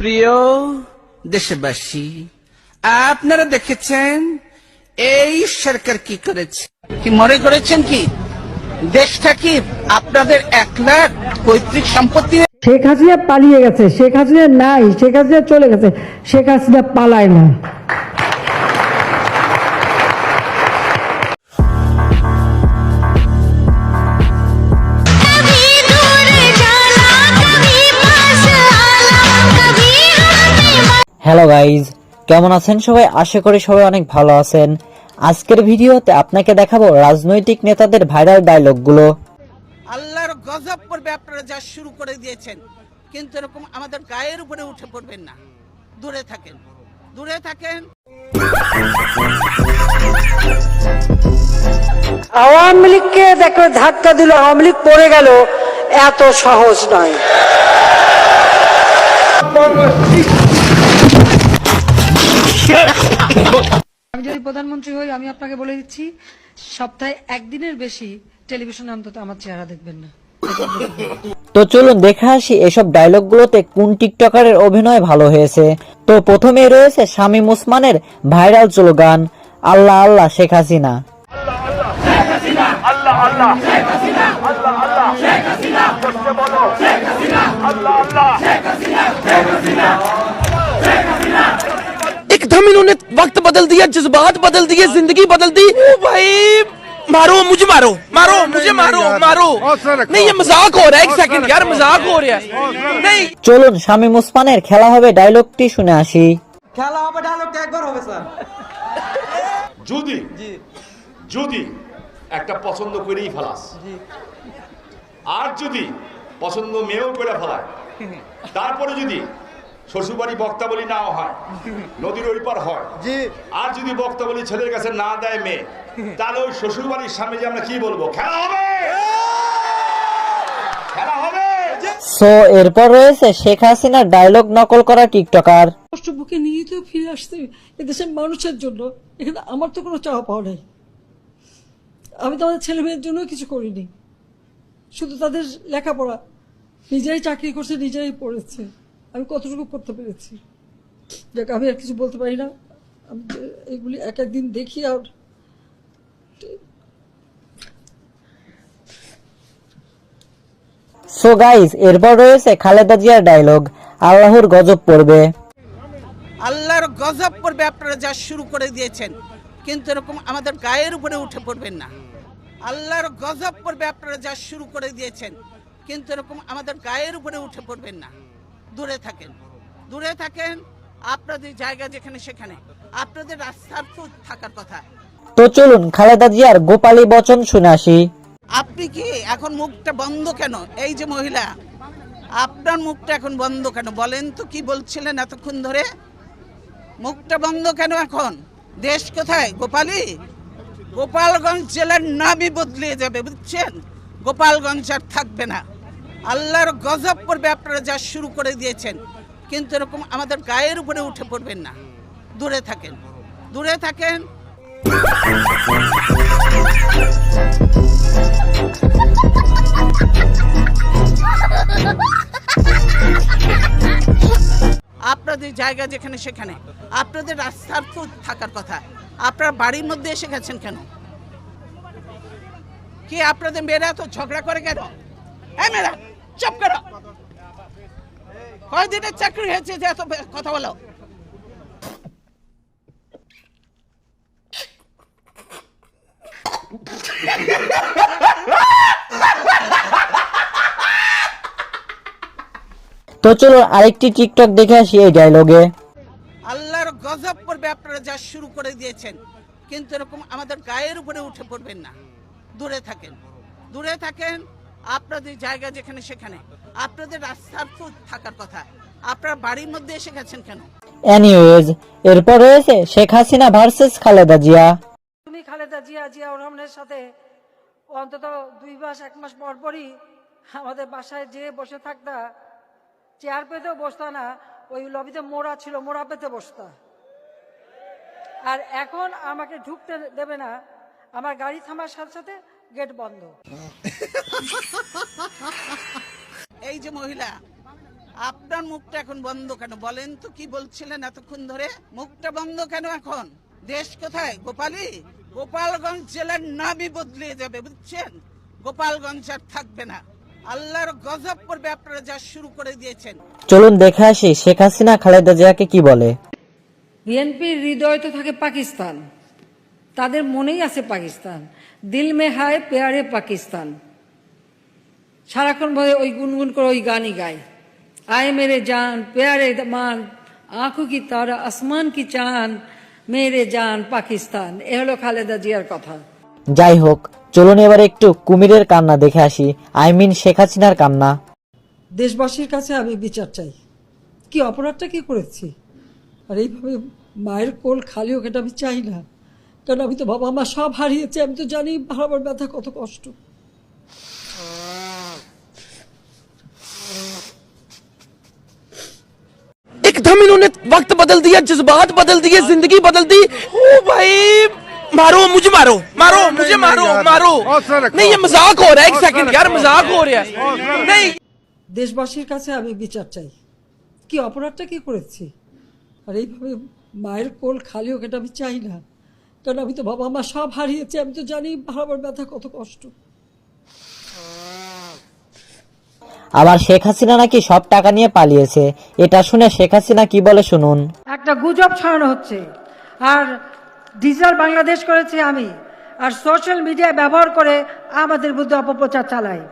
প্রিয় দেশবাসী, আপনারা দেখেছেন এই সরকার কি করেছে? কি মনে করেছেন কি? দেশটা কি আপনাদের এক লাখ পৈতৃক সম্পত্তি শেখ হাসিনা পালিয়ে গেছে, শেখ হাসিনা নাই, শেখ হাসিনা চলে গেছে, শেখ হাসিনা পালায় না। হ্যালো গাইজ কেমন আছেন সবাই? আশা করি সবাই অনেক ভালো আছেন। আজকের ভিডিওতে আপনাকে দেখাবো রাজনৈতিক নেতাদের ভাইরাল ডায়লগগুলো আল্লাহর গজব করবে আপনারা যা শুরু করে দিয়েছেন কিন্তু এরকম আমাদের গায়ের উপরে উঠে পড়বেন না। দূরে থাকেন। দূরে থাকেন। আওয়ামী লীগকে দেখো ধাক্কা দিল আওয়ামী লীগ পড়ে গেল। এত সহজ নয়। আমি যদি প্রধানমন্ত্রী হই আমি আপনাকে বলে দিচ্ছি সপ্তাহে একদিনের বেশি টেলিভিশনে অন্তত আমার চেহারা দেখবেন না। তো চলুন দেখে আসি এসব ডায়লগ গুলোতে কোন টিকটকারের অভিনয় ভালো হয়েছে। তো প্রথমে রয়েছে শামীম ওসমানের ভাইরাল চলো গান আল্লাহ আল্লাহ শেখ হাসিনা। আল্লাহ আল্লাহ इन्होंने वक्त बदल दिया जज्बात बदल दिए जिंदगी बदल दी ओ भाई मारो मुझे मारो मारो मुझे मारो मारो नहीं ये मजाक हो रहा है एक सेकंड यार मजाक हो रहा है नहीं চলুন শামীম ওসমানের খেলা হবে ডায়লগটি শুনে আসি যদি যদি একটা পছন্দ করেই ফেলাস আর যদি পছন্দ মেয়েও করে ফেলায় তারপরে যদি শ্বশুরবাড়ি বক্তাবলী নাও হয় নদীর ওই পার হয়। আর যদি বক্তাবলী ছেলের কাছে না দেয় মেয়ে তাহলে ওই শ্বশুরবাড়ির সামনে যে আমরা কি বলব? খেলা হবে! খেলা হবে! সো এরপর রয়েছে শেখ হাসিনার ডায়লগ নকল করা টিকটকার কষ্ট বুকে নিয়ে তো ফিরে আসতে এদেশের মানুষের জন্য। এখানে আমার তো কোনো চাওয়া পাওয়া নাই। আমি তো আমাদের ছেলে মেয়ের জন্য কিছু করিনি। শুধু তাদের লেখাপড়া। নিজেরাই চাকরি করছে নিজেরাই পড়েছে। আমি কতটুকু করতে পেরেছি? যাক আমি আর কিছু বলতে পারি না। আমি এগুলি এক একদিন দেখি আর সো গাইস এরপর রয়েছে খালেদা জিয়ার ডায়লগ আল্লাহর গজব পড়বে। আল্লাহর গজব করবে আপনারা যা শুরু করে দিয়েছেন। কিন্তু এরকম আমাদের গায়ের উপরে উঠে পড়বেন না। আল্লাহর গজব করবে আপনারা যা শুরু করে দিয়েছেন। কিন্তু এরকম আমাদের গায়ের উপরে উঠে পড়বেন না। দূরে থাকেন। দূরে থাকেন আপনাদের জায়গা যেখানে সেখানে। আপনাদের রাস্তার তো থাকার কথা। তো চলুন খালেদা জিয়ার গোপালী বচন শুনে আসি। আপনি কি এখন মুখটা বন্ধ কেন? এই যে মহিলা আপনার মুখটা এখন বন্ধ কেন? বলেন তো কি বলছিলেন এতক্ষণ ধরে? মুখটা বন্ধ কেন এখন? দেশ কোথায়? গোপালী? গোপালগঞ্জ জেলার নামই বদলিয়ে যাবে বুঝছেন? গোপালগঞ্জ আর থাকবে না। আল্লাহর গজব পড়বে আপনারা যা শুরু করে দিয়েছেন। কিন্তু এরকম আমাদের গায়ের উপরে উঠে পড়বেন না। দূরে থাকেন। দূরে থাকেন। আপনাদের জায়গা যেখানে, সেখানে। আপনাদের রাস্তার তো থাকার কথা। আপনার বাড়ির মধ্যে এসে গেছেন কেন? কি আপনাদের মেয়েরা তো ঝগড়া করে কেন? হ্যাঁ মেয়েরা! চুপ করো। কয়দিনের চাকরি হয়েছে যে এত কথা বলো? তো চলো আরেকটি টিকটক দেখে আসি এই ডায়লগে আল্লাহর গজব করবে আপনারা যা শুরু করে দিয়েছেন কিন্তু এরকম আমাদের গায়ের উপরে উঠে পড়বেন না। দূরে থাকেন। দূরে থাকেন আপনাদের জায়গা যেখানে সেখানে। আপনাদের রাস্তার তো থাকার কথা। আপনার বাড়ির মধ্যে এসে গেছেন কেন? এনিওয়েজ এরপর রয়েছে শেখ হাসিনা ভার্সেস খালেদা জিয়া। তুমি খালেদা জিয়া জিয়াউর রহমানের সাথে অন্তত দুই মাস এক মাস পর পরই আমাদের বাসায় যেয়ে বসে থাকতা চেয়ার পেতেও বসতা না ওই লবিতে মোড়া ছিল মোড়া পেতে বসতা। আর এখন আমাকে ঢুকতে দেবে না আমার গাড়ি থামার সাথে সাথে গেট বন্ধ। এই যে মহিলা আপনার মুখটা এখন বন্ধ কেন? বলেন তো কি বলছিলেন এতক্ষণ ধরে? মুখটা বন্ধ কেন এখন? দেশ কোথায়? গোপালী গোপালগঞ্জ জেলার নামই বদলে যাবে বুঝছেন? গোপালগঞ্জ আর থাকবে না। আল্লাহর গজব পড়বে আপনারা যা শুরু করে দিয়েছেন। চলুন দেখে আসি শেখ হাসিনা খালেদা জিয়াকে কি বলে? বিএনপির হৃদয় তো থাকে পাকিস্তান। তাদের মনেই আছে পাকিস্তান। দিল মে হায় পেয়ারে পাকিস্তান। সারাক্ষণ বলে ওই গুনগুন করে ওই গানই গায়। আয় মেরে জান পেয়ারে মান আঁখো কি তারা আসমান কি চান মেরে জান পাকিস্তান। এ হলো খালেদা জিয়ার কথা। যাই হোক চলুন এবার একটু কুমিরের কান্না দেখে আসি। আই মিন শেখ হাসিনার কান্না। দেশবাসীর কাছে আমি বিচার চাই। কি অপরাধটা কি করেছি? আর এইভাবে মায়ের কোল খালি হোক এটা আমি চাই না। কারণ আমি তো বাবা মা সব হারিয়েছি আমি তো জানি হারাবার ব্যথা কত কষ্ট एकदम इन्होंने वक्त बदल दिया जज्बात बदल दिए जिंदगी बदल दी ओ भाई मारो मुझे मारो मारो मुझे मारो मारो नहीं ये मजाक हो रहा है एक सेकंड यार मजाक हो रहा है नहीं দেশবাসীর কাছে আমি বিচার চাই কি অপরাধটা কি করেছি আর এইভাবে মায়ের কোল খালি হোক এটা আমি চাই না কারণ আমি তো বাবা মা সব হারিয়েছি আমি তো জানি হারাবার ব্যথা কত কষ্ট। আবার শেখ হাসিনা নাকি সব টাকা নিয়ে পালিয়েছে এটা শুনে শেখ হাসিনা কি বলে শুনুন? একটা গুজব ছড়ানো হচ্ছে আর ডিজিটাল বাংলাদেশ করেছি আমি আর সোশ্যাল মিডিয়া ব্যবহার করে আমাদের মধ্যে অপপ্রচার চালায়।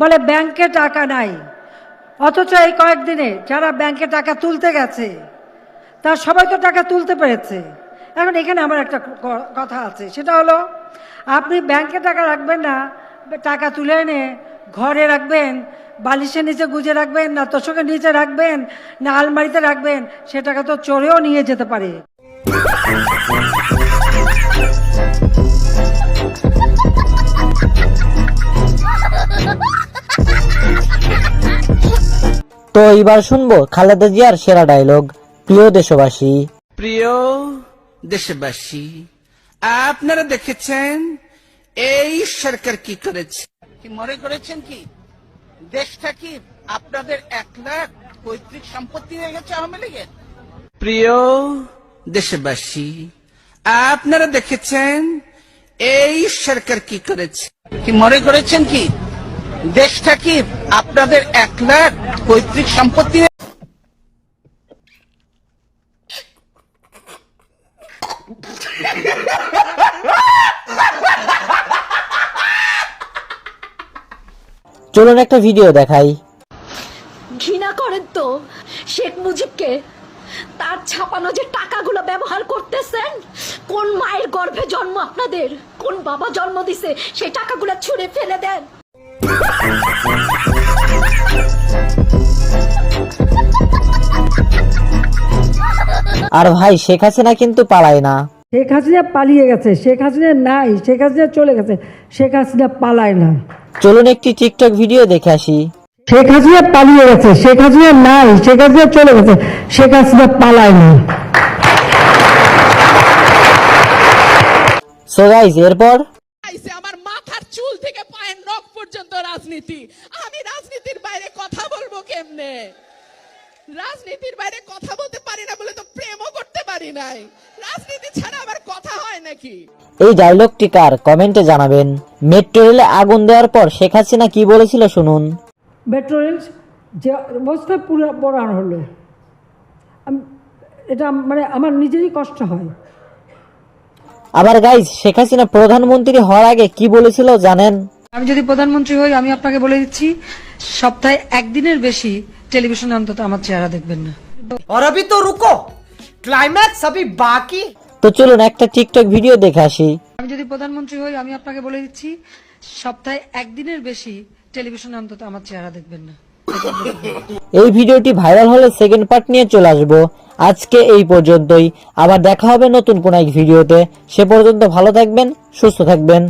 বলে ব্যাংকে টাকা নাই অথচ এই কয়েকদিনে যারা ব্যাংকে টাকা তুলতে গেছে তার সবাই তো টাকা তুলতে পেরেছে। এখন এখানে আমার একটা কথা আছে। সেটা হলো আপনি ব্যাংকে টাকা রাখবেন না টাকা তুলে এনে ঘরে রাখবেন বালিশের নিচে গুজে রাখবেন না তোষকের নিচে রাখবেন না আলমারিতে রাখবেন সে টাকা তো চোরেও নিয়ে যেতে পারে। তো এইবার শুনব খালেদা জিয়ার সেরা ডায়লগ প্রিয় দেশবাসী। প্রিয় দেশবাসী আপনারা দেখেছেন এই সরকার কি করেছে? কি মনে করেছেন কি? দেশটা কি আপনাদের এক লাখ পৈতৃক সম্পত্তি হয়ে গেছে আওয়ামী লীগের? প্রিয় দেশবাসী আপনারা দেখেছেন এই সরকার কি করেছে? কি মনে করেছেন কি? দেশটা কি আপনাদের এক লাখ পৈতৃক সম্পত্তি চলুন একটা ভিডিও দেখাই। ঘৃণা করেন তো শেখ মুজিবকে। তার ছাপানো যে টাকাগুলো ব্যবহার করতেছেন, কোন মায়ের গর্ভে জন্ম আপনাদের? কোন বাবা জন্ম দিছে সেই টাকাগুলো ছুঁড়ে ফেলে দেন। আর ভাই শেখ হাসিনা কিন্তু পালায় না। শেখ হাসিনা পালিয়ে গেছে শেখ হাসিনা নাই শেখ হাসিনা চলে গেছে শেখ হাসিনা পালায় না। চলুন একটি টিকটক ভিডিও দেখে আসি। শেখ হাসিনা পালিয়ে গেছে শেখ হাসিনা নাই শেখ হাসিনা চলে গেছে শেখ হাসিনা পালায় না। সো গাইজ এরপর? আমার মাথার চুল থেকে পায়ের নখ পর্যন্ত রাজনীতি। আমি রাজনীতির বাইরে কথা বলব কেমনে? রাজনীতির বাইরে কথা বলতে পারি না বলে তো পারি নাই রাজনীতি ছাড়া আবার কথা হয় নাকি এই ডায়লগটি কার কমেন্টে জানাবেন মেট্রো রেলে আগুন দেওয়ার পর শেখ হাসিনা কি বলেছিল শুনুন মেট্রো রেল যে অবস্থা পুরো পড়ানো হলো আম- এটা মানে আমার নিজেরই কষ্ট হয় আবার গাইজ শেখ হাসিনা প্রধানমন্ত্রী হওয়ার আগে কি বলেছিল জানেন আমি যদি প্রধানমন্ত্রী হই আমি আপনাকে বলে দিচ্ছি সপ্তাহে একদিনের বেশি টেলিভিশনে অন্তত আমার চেহারা দেখবেন না और अभी तो रुको ক্লাইম্যাক্স আমি বাকি তো চলুন একটা টিকটক ভিডিও দেখে আসি। আমি যদি প্রধানমন্ত্রী হই আমি আপনাকে বলে দিচ্ছি সপ্তাহে একদিনের বেশি টেলিভিশনে অন্তত আমার চেহারা দেখবেন না। এই ভিডিওটি ভাইরাল হলে সেকেন্ড পার্ট নিয়ে চলে আসব। আজকে এই পর্যন্তই। আবার দেখা হবে নতুন কোন এক ভিডিওতে সে পর্যন্ত ভালো থাকবেন সুস্থ থাকবেন।